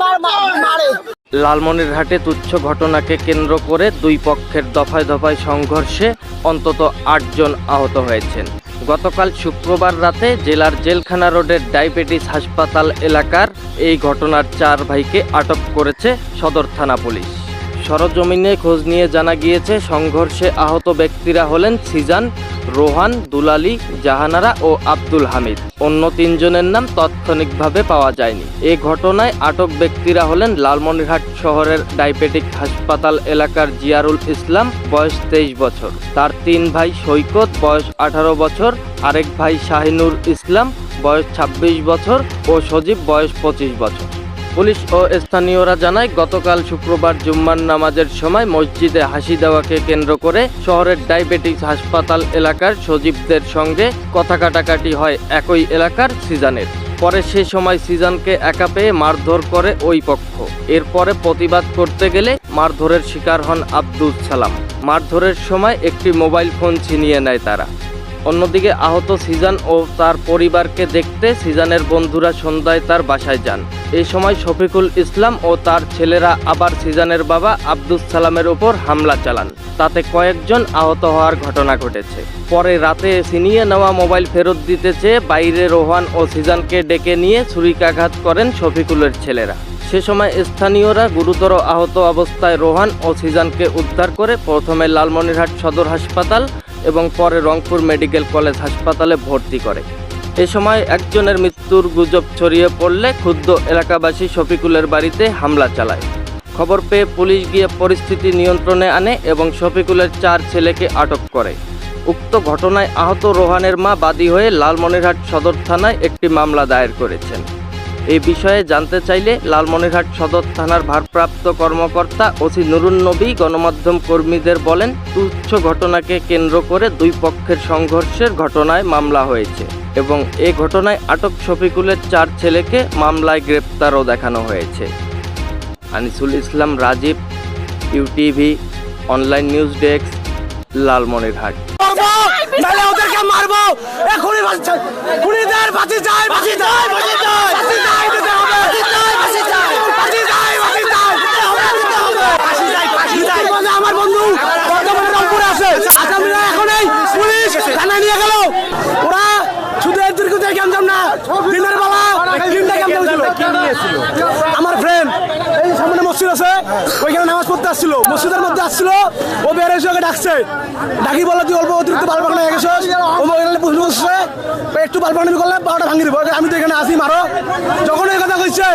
বারবার মারে। লালমনিরহাটে তুচ্ছ ঘটনাকে কেন্দ্র করে দুই পক্ষের দফায় দফায় সংঘর্ষে অন্তত আটজন আহত হয়েছেন। গতকাল শুক্রবার রাতে জেলার জেলখানা রোডের ডায়াবেটিস হাসপাতাল এলাকার এই ঘটনার চার ভাইকে আটক করেছে সদর থানা পুলিশ। সরজমিনে খোঁজ নিয়ে জানা গিয়েছে, সংঘর্ষে আহত ব্যক্তিরা হলেন সিজান রোহান, দুলালি, জাহানারা ও আব্দুল হামিদ। অন্য তিনজনের নাম তাৎক্ষণিকভাবে পাওয়া যায়নি। এ ঘটনায় আটক ব্যক্তিরা হলেন লালমনিরহাট শহরের ডায়াবেটিক হাসপাতাল এলাকার জিয়ারুল ইসলাম, বয়স তেইশ বছর। তার তিন ভাই সৈকত, বয়স আঠারো বছর। আরেক ভাই শাহিনুর ইসলাম, বয়স ২৬ বছর ও সজীব, বয়স পঁচিশ বছর। পুলিশ ও স্থানীয়রা জানায়, গতকাল শুক্রবার জুম্মার নামাজের সময় মসজিদে হাসি দেওয়াকে কেন্দ্র করে শহরের ডায়াবেটিস হাসপাতাল এলাকার সজীবদের সঙ্গে কথা কাটাকাটি হয় একই এলাকার সিজানের। পরে সে সময় সিজানকে একা পেয়ে মারধর করে ওই পক্ষ। এরপরে প্রতিবাদ করতে গেলে মারধরের শিকার হন আব্দুল সালাম। মারধরের সময় একটি মোবাইল ফোন ছিনিয়ে নেয় তারা। অন্যদিকে আহত সিজান ও তার পরিবারকে দেখতে সিজানের বন্ধুরা সন্ধ্যায় তার বাসায় যান। এই সময় শফিকুল ইসলাম ও তার ছেলেরা আবার সিজানের বাবা আব্দুস সালামের ওপর হামলা চালান। তাতে কয়েকজন আহত হওয়ার ঘটনা ঘটেছে। পরে রাতে ছিনিয়ে নেওয়া মোবাইল ফেরত দিতে চেয়ে বাইরে রোহান ও সিজানকে ডেকে নিয়ে ছুরিকাঘাত করেন শফিকুলের ছেলেরা। সে সময় স্থানীয়রা গুরুতর আহত অবস্থায় রোহান ও সিজানকে উদ্ধার করে প্রথমে লালমনিরহাট সদর হাসপাতাল এবং পরে রংপুর মেডিকেল কলেজ হাসপাতালে ভর্তি করে। এ সময় একজনের মৃত্যুর গুজব ছড়িয়ে পড়লে ক্ষুদ্র এলাকাবাসী শফিকুলের বাড়িতে হামলা চালায়। খবর পেয়ে পুলিশ গিয়ে পরিস্থিতি নিয়ন্ত্রণে আনে এবং শফিকুলের চার ছেলেকে আটক করে। উক্ত ঘটনায় আহত রোহানের মা বাদী হয়ে লালমনিরহাট সদর থানায় একটি মামলা দায়ের করেছেন। এই বিষয়ে জানতে চাইলে লালমনিরহাট সদর থানার ভারপ্রাপ্ত কর্মকর্তা ওসি নুরুন নবী গণমাধ্যম কর্মীদের বলেন, তুচ্ছ ঘটনাকে কেন্দ্র করে দুই পক্ষের সংঘর্ষের ঘটনায় মামলা হয়েছে এবং এ ঘটনায় আটক শফিকুলের চার ছেলেকে মামলায় গ্রেপ্তারও দেখানো হয়েছে। Anisul Islam Rajib, UTV, online news desk, Lalmonirhat. তাহলে ওদেরকে মারবো। এখনই খুনিদের বাঁচি যায় বাঁচি যায় বাঁচি যায় বাঁচি চাই দিতে হবে বাঁচি চাই বাঁচি চাই বাঁচি চাই বাঁচি চাই দিতে হবে দিতে হবে বাঁচি চাই বাঁচি চাই বলে আমার বন্ধু বর্তমানে রংপুরে আছে আসামিরা এখনই পুলিশ থানায় নিয়ে গেল ওরা শুধু এর দীর্ঘ থেকে আনতাম না দিনের বেলা তিনটা ক্যাম্প ছিল আমার ফ্রেন্ড এই সামনে মসজিদ আছে নামাজ আসছিল, মসজিদের মধ্যে আসছিল। ও বের এসে ওকে ডাকছে। ডাকি বলে তুই অল্প অতিরিক্ত বাল পাকনা গেছিস? ও এখানে প্রশ্ন করছে একটু বাল পাকনামি করলে বারোটা ভাঙি দিব। আমি তো এখানে আসি, মারো। যখন এই কথা কইছে,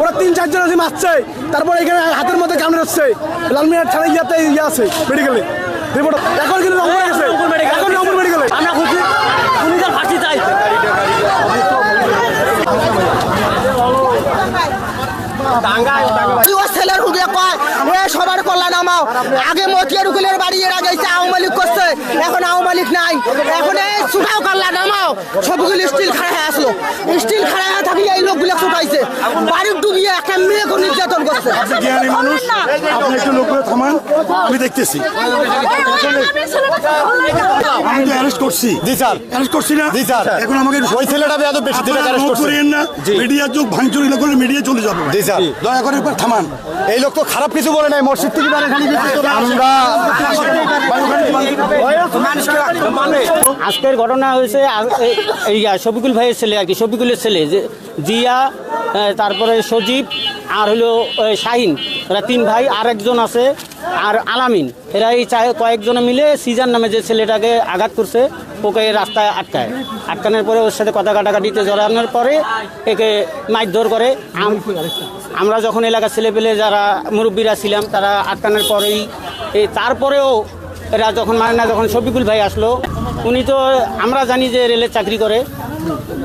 ওরা তিন, চারজন আসি মারছে। তারপর এখানে হাতের মধ্যে কামড়ে হচ্ছে লালমিয়ার ছাড়া ইয়াতে ইয়ে আছে, মেডিকেলে। এখন কিন্তু রংপুরে গেছে। এখন রংপুর মেডিকেলে। আমরা খুশি। খুনিদের ফাঁসি চাই কি ও ছেলের হুগে কয় এ সবার নামাও আগে মতিয়ার উকিলের বাড়ি, এরা গেছে আওয়ামী লীগ করছে। এখন আওয়ামী লীগ নাই। এখন এই ছুটাও কল্যাণ নামাও। সবগুলো স্টিল খাড়া হয়ে আসলো। স্টিল খাড়া হয়ে থাকলে এই লোকগুলো ছুটাইছে বাড়ির ডুবিয়ে একটা মেয়েকে নির্যাতন করছে। জ্ঞানী মানুষ। আপনি একটু লোক করে থামান আমি দেখতেছি। আমি তো অ্যারেস্ট করছি জি স্যার। অ্যারেস্ট করছি না জি স্যার। এখন আমাকে ওই ছেলেটা বেয়াদব বেশি করছে। করিয়েন না যুগ ভাঙচুর না করলে মিডিয়া চলে যাবে। জি স্যার। দয়া করে একবার থামান। এই লোক তো খারাপ কিছু বলে নাই মসজিদ থেকে বারে খালি আমরা আজকের ঘটনা হয়েছে এই শফিকুল ভাইয়ের ছেলে আর কি শফিকুলের ছেলে যে জিয়া তারপরে সজীব আর হলো শাহিন। এরা তিন ভাই আর একজন আছে, আর আলামিন। এরা এই চায় কয়েকজনে মিলে সিজান নামে যে ছেলেটাকে আঘাত করছে, ওকে রাস্তায় আটকায়। আটকানোর পরে ওর সাথে কথা কাটাকাটিতে জড়ানোর পরে একে মারধর করে। আম- আমরা যখন এলাকার ছেলেপেলে যারা মুরব্বীরা ছিলাম, তারা আটকানোর পরেই তারপরেও এরা যখন মানে না, যখন শফিকুল ভাই আসলো, উনি তো, আমরা জানি যে রেলের চাকরি করে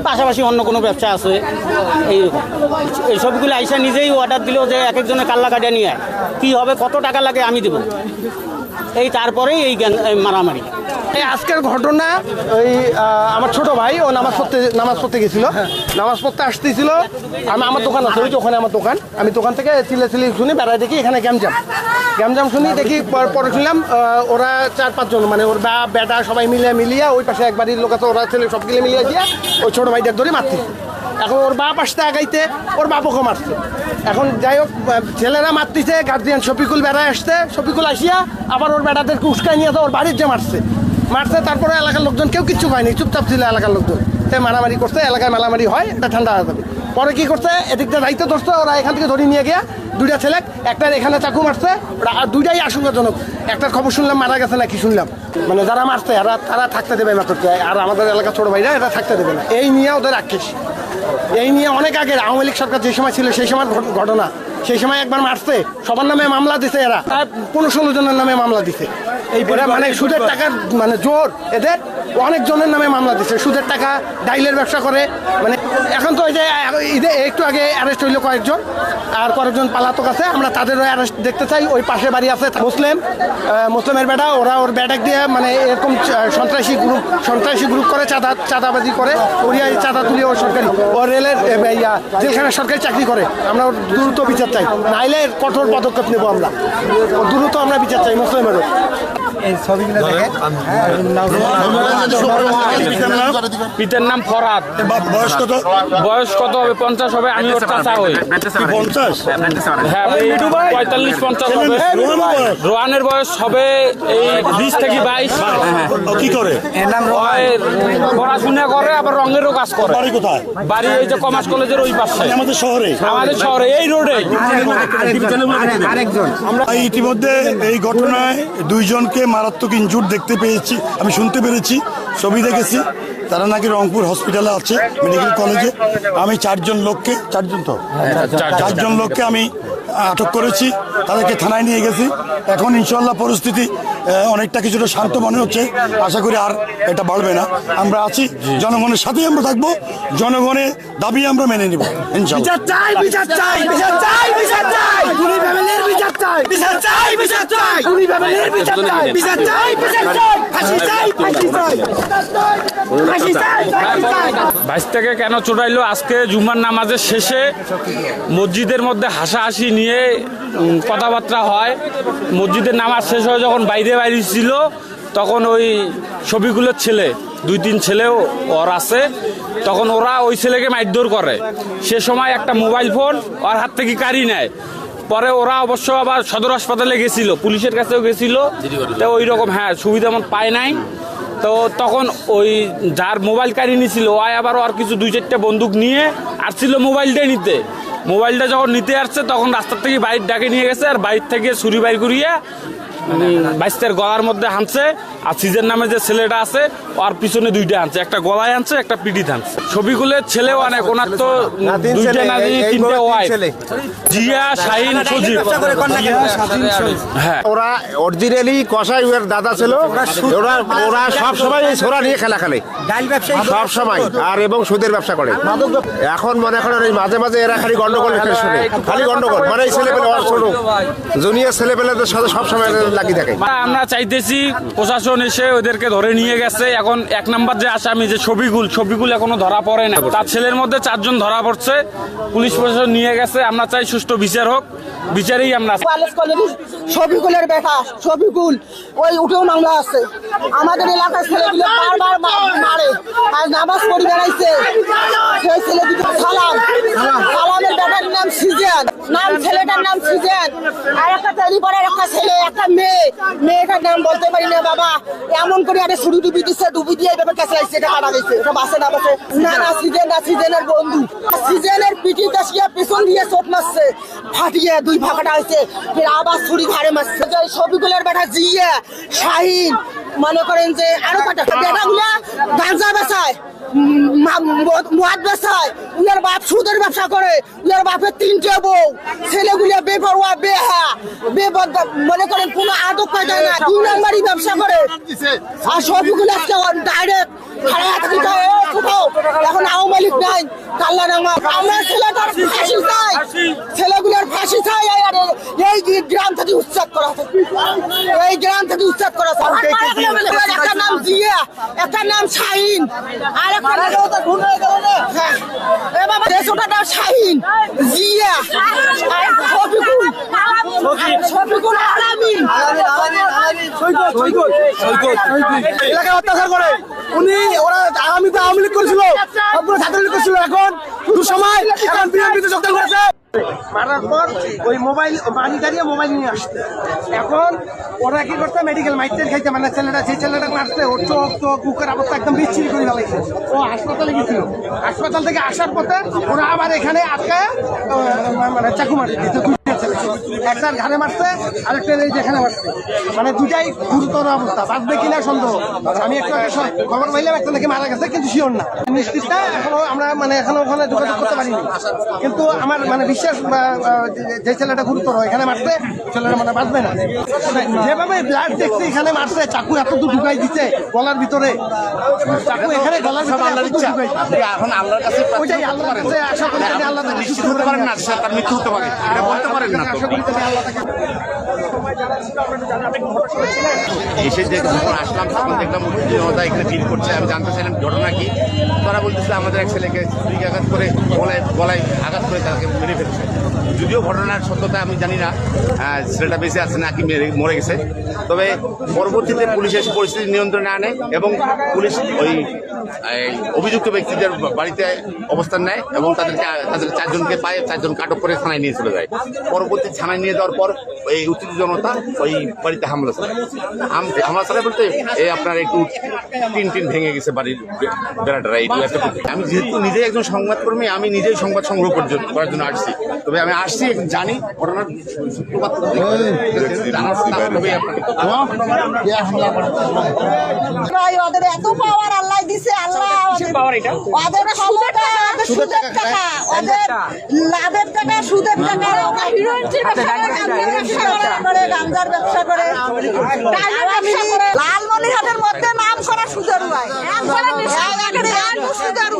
পাশাপাশি অন্য কোনো ব্যবসা আছে? এইরকম। এই শফিকুল আইসা নিজেই অর্ডার দিল যে এক একজনের কাল্লা কাটিয়ে নিয়ে কী হবে, কত টাকা লাগে আমি দেবো। এই তারপরেই এই মারামারি। আজকের ঘটনা, ওই আমার ছোট ভাই, ও নামাজ পড়তে নামাজ পড়তে গেছিল। নামাজ পড়তে আসতেছিল। আমি, আমার দোকান আছে, ওই যে ওখানে আমার দোকান। আমি দোকান থেকে চিলে চিলি শুনি, বেড়ায় দেখি এখানে গ্যামজাম গ্যামজাম শুনি দেখি পর- শুনলাম ওরা চার, পাঁচজন মানে ওর বাপ বেটা সবাই মিলে, মিলিয়ে ওই পাশে এক বাড়ির লোক আছে, ওরা ছেলে সব গিলে মিলিয়ে দিয়ে ওই ছোট ভাইটার ধরে মারতে এখন ওর বাপ আসতে আগাইতে, ওর বাপকে মারছে। এখন যাই হোক ছেলেরা মারতেছে গার্জিয়ান শফিকুল বেড়ায় আসতে শফিকুল আসিয়া আবার ওর বেটাদেরকে উস্কাই নিয়ে তো ওর বাড়ির যে মারছে। মারছে, তারপরে এলাকার লোকজন কেউ কিচ্ছু হয়নি চুপচাপ ছিল এলাকার লোকজন। তাই মারামারি করছে, এলাকায় মারামারি হয়, এটা ঠান্ডা হয়ে যাবে। পরে কি করছে, এদিকটা দায়িত্ব ধরছে, ওরা এখান থেকে ধরে নিয়ে গিয়া দুইটা ছেলে একটার এখানে চাকু মারছে, ওরা আর দুইটাই আশঙ্কাজনক। একটার খবর শুনলাম, মারা গেছে নাকি শুনলাম। মানে যারা মারছে, এরা, তারা থাকতে দেবে না তোকে আর আমাদের এলাকার ছোট ভাইরা এরা থাকতে দেবে না। এই নিয়ে ওদের আক্ষেস এই নিয়ে অনেক আগে আওয়ামী লীগ সরকার যে সময় ছিল, সেই সময় ঘট- ঘটনা। সেই সময় একবার মারছে। সবার নামে মামলা দিছে এরা। পনেরো ষোলো জনের নামে মামলা দিছে। এই এরা মানে সুদের টাকার মানে জোর এদের। অনেক জনের নামে মামলা দিছে। সুদের টাকা ডাইলের ব্যবসা করে। মানে এখন তো ওই যে একটু আগে অ্যারেস্ট হইল কয়েকজন, আর কয়েকজন পালাতক আছে। আমরা তাদেরও অ্যারেস্ট দেখতে চাই। ওই পাশে বাড়ি আছে মুসলিম। মুসলিমের বেটা, ওরা ওর ব্যাটাক দিয়ে মানে এরকম সন্ত্রাসী গ্রুপ সন্ত্রাসী গ্রুপ করে চাঁদা, চাঁদাবাজি করে। ওরিয়া চাঁদা তুলি ওর সরকারি ও রেলের জেলখানে সরকারি চাকরি করে। আমরা ওর দ্রুত বিচার চাই। নাইলে কঠোর পদক্ষেপ নেব আমরা। দ্রুত আমরা বিচার চাই মুসলিমেরও। পিতার নাম? পিতার নাম ফরাদ। বয়স কত? বয়স কত হবে? পঞ্চাশ হবে? আমি ওর চাচা হই। পঞ্চাশ? হ্যাঁ পঁয়তাল্লিশ পঞ্চাশ হবে। রোহানের বয়স? হবে এই বিশ থেকে বাইশ। কি করে? পড়াশোনা করে আবার রঙেরও কাজ করে। বাড়ি কোথায়? বাড়ি এই যে কমার্স কলেজের ওই পাশে। আমাদের শহরে? আমাদের শহরে এই রোডে। আমরা ইতিমধ্যে এই ঘটনায় দুইজনকে মারাত্মক ইনজুর দেখতে পেয়েছি আমি শুনতে পেরেছি ছবি দেখেছি। তারা নাকি রংপুর হসপিটালে আছে মেডিকেল কলেজে আমি চারজন লোককে চারজন তো? চারজন লোককে আমি আটক করেছি তাদেরকে থানায় নিয়ে গেছি। এখন ইনশাল্লাহ পরিস্থিতি অনেকটা কিছুটা শান্ত মনে হচ্ছে। আশা করি আর এটা বাড়বে না। আমরা আছি জনগণের সাথেই আমরা থাকব। জনগণের দাবি আমরা মেনে নিব বাইশ থেকে কেন চোটাইলো আজকে জুমার নামাজের শেষে মসজিদের মধ্যে হাসাহাসি নিয়ে কথাবার্তা হয়। মসজিদের নামাজ শেষ হয়ে যখন বাইরে বাইরে ছিল তখন ওই ছবিগুলোর ছেলে দুই তিন ছেলেও ওর আছে তখন ওরা ওই ছেলেকে মারধর করে। সে সময় একটা মোবাইল ফোন ওর হাত থেকে কাড়ি নেয়। পরে ওরা অবশ্য আবার সদর হাসপাতালে গেছিল পুলিশের কাছেও গেছিল। তো ওই রকম হ্যাঁ সুবিধা মন পায় নাই। তো তখন ওই যার মোবাইল কারি নিছিল ওই আবার আর কিছু দুই চারটে বন্দুক নিয়ে আসছিল মোবাইলটাই নিতে। মোবাইলটা যখন নিতে আসছে, তখন রাস্তার থেকে বাইর ডাকে নিয়ে গেছে আর বাইর থেকে ছুরি বাইর করিয়ে বাইস্তের গলার মধ্যে হানছে। আর সিজের নামে যে ছেলেটা আছে আর পিছনে দুইটা আনছে। একটা গলায় আনছে একটা পিঠি আনছে। ছবিগুলোর ছেলে অনেক ওনার তো দুইটা না তিনটা ওয়াইফ জিয়া শাহিন সজীব। হ্যাঁ। ওরা অরিজিনালি কষাই ওর দাদা ছিল। ওরা ওরা সব সময় ছোরা নিয়ে খেলা খেলে। সব সময় আর এবং সুদের ব্যবসা করে। এখন মনে করেন এই মাঝে মাঝে এরা খালি গন্ডগোল খেলে শুনে। খালি গন্ডগোল। মানে ছেলে পেলে ছোট জুনিয়র ছেলে পেলেদের সাথে সব সময় লাগিয়ে থাকে। আমরা চাইতেছি প্রশাসন এসে ওদেরকে ধরে নিয়ে গেছে। এখন এক নাম্বার যে আসামি যে ছবিগুল ছবিগুল এখনও ধরা পড়ে না তার ছেলের মধ্যে চারজন ধরা পড়ছে। পুলিশ প্রশাসন নিয়ে গেছে। আমরা চাই সুষ্ঠু বিচার হোক। বিচারেই আমরা কলেজ বেটা শফিকুল ওই উঠেও মামলা আছে। আমাদের এলাকার ছেলেগুলো বারবার মারে। আর নামাজ পড়ি বেড়াইছে। সেই ছেলে দুটো সালাম। নাম ছেলেটার নাম সিজেন। আর একটা তেলিপাড়ার একটা ছেলে, একটা মেয়ে। মেয়েটার নাম বলতে পারি না, বাবা। এমন করে একটা শুরু ডুবি দিচ্ছে ডুবি দিয়ে এভাবে কাছে লাগছে এটা কাটা গেছে। এটা বাসে না বাসে? না না, সিজেন, না, সিজেনের বন্ধু। সিজেনের পিটি কাশিয়া পেছন দিয়ে চোট মারছে। ফাটিয়ে দুই ভাগাটা হয়েছে। ফের আবার ছুরি ঘাড়ে মারছে। যে ছবিগুলোর বেটা জিয়া, শাহিন, মনে করেন যে আরও কটা বেটাগুলা গাঞ্জা বেচায় মদ বেসায় উনার বাপ সুদের ব্যবসা করে। উনার বাপের তিনটে বউ। ছেলেগুলো বেপরোয়া, বেহা বেপর মনে করেন কোনো আদব পায় না, দুই নম্বরই ব্যবসা করে। আর সবগুলো আজকে ডাইরেক্ট? এখন আওয়ামী লীগ নাই। কাল্লা নামা ছেলে ফাঁসি চাই ছেলেগুলোর ফাঁসি চাই এই- আর- এই যে- গ্রাম থেকে উচ্ছেদ করা হচ্ছে। এই গ্রাম থেকে উচ্ছেদ করা একটা নাম জিয়া একটা নাম শাহিন আর একটা নাম হ্যাঁ। শাহিন জিয়া। আর শফিকুল শফিকুল আলামিন। এলাকায় অত্যাচার করে। উনি ওরা আওয়ামী লীগ করেছিল। সবগুলো ছাত্রলীগ করেছিল। এখন দু সময় এখন বিএনপিতে যোগদান করেছে। মারার পর ওই মোবাইল বাড়ি দাঁড়িয়ে মোবাইল নিয়ে আসতে। এখন ওরা কি করতে মেডিকেল মাইটেল খাইতে মানে ছেলেটা, যে ছেলেটা মারতে ওর চোখ তো বুকের অবস্থা একদম বিচ্ছিরি করে ফেলাইছে। ও হাসপাতালে গেছিল। হাসপাতাল থেকে আসার পথে ওরা আবার এখানে আটকায় মানে চাকু মারি ছেলে। একটার ঘাড়ে মারছে আরেকটার এই যেখানে মারছে মানে দুটাই গুরুতর অবস্থা। বাঁচবে কিনা সন্দেহ। আমি একটু খবর পাইলাম একটা নাকি মারা গেছে কিন্তু শিওর না। নিশ্চিতটা এখনও আমরা মানে এখনও ওখানে যোগাযোগ করতে পারিনি। কিন্তু আমার মানে বিশ্বাস যে- ছেলেটা গুরুতর এখানে মারছে ছেলেটা মানে বাঁচবে না। যেভাবে ব্লাড দেখছে এখানে মারছে চাকু এত দূর ঢুকাই দিচ্ছে গলার ভিতরে। চাকু এখানে গলার ভিতরে। এখন আল্লাহর কাছে ওইটাই আল্লাহর কাছে আশা করি আল্লাহ নিশ্চিত হতে পারেন না তার মৃত্যু হতে পারে। এটা বলতে পারেন না তো এসে যে যখন আসলাম তখন দেখলাম মুক্তিযোদ্ধা জনতা এখানে ডিল করছে আমি জানতে চাইলাম ঘটনা কি। তারা বলতেছে আমাদের এক ছেলেকে ছুরি আঘাত করে গলায় গলায় আঘাত করে তাকে মেরে ফেলছে। যদিও ঘটনার সত্যতা আমি জানি না ছেলেটা বেঁচে আছে নাকি মেরে মরে গেছে। তবে পরবর্তীতে পুলিশ এসে পরিস্থিতি নিয়ন্ত্রণে আনে এবং পুলিশ ওই অভিযুক্ত ব্যক্তিদের বাড়িতে অবস্থান নেয় এবং তাদেরকে, তাদের চারজনকে পায় চারজনকে আটক করে থানায় নিয়ে চলে যায়। পরবর্তী থানায় নিয়ে যাওয়ার পর ওই উত্তেজিত জনতা ওই বাড়িতে হামলা চালায়। হামলা চালায় বলতে এই আপনার একটু টিন টিন ভেঙে গেছে বাড়ির বে- বেড়াটা এই একটা আমি যেহেতু নিজেই একজন সংবাদকর্মী, আমি নিজেই সংবাদ সংগ্রহ করার জন্য- আসছি। তবে আমি আসছি জানি ঘটনার সূত্রপাত। এত পাওয়ার আল্লাহ দিছে আল্লাহ ওদের ক্ষমতা ওদের সুদের টাকা ওদের লাভের টাকা সুদের টাকা ওরা হিরোইনের ব্যবসা করে গাঞ্জার ব্যবসা করে করে টাইলের ব্যবসা করে লালমনিরহাটের মধ্যে নাম করা সুদারু ভাই সুদারু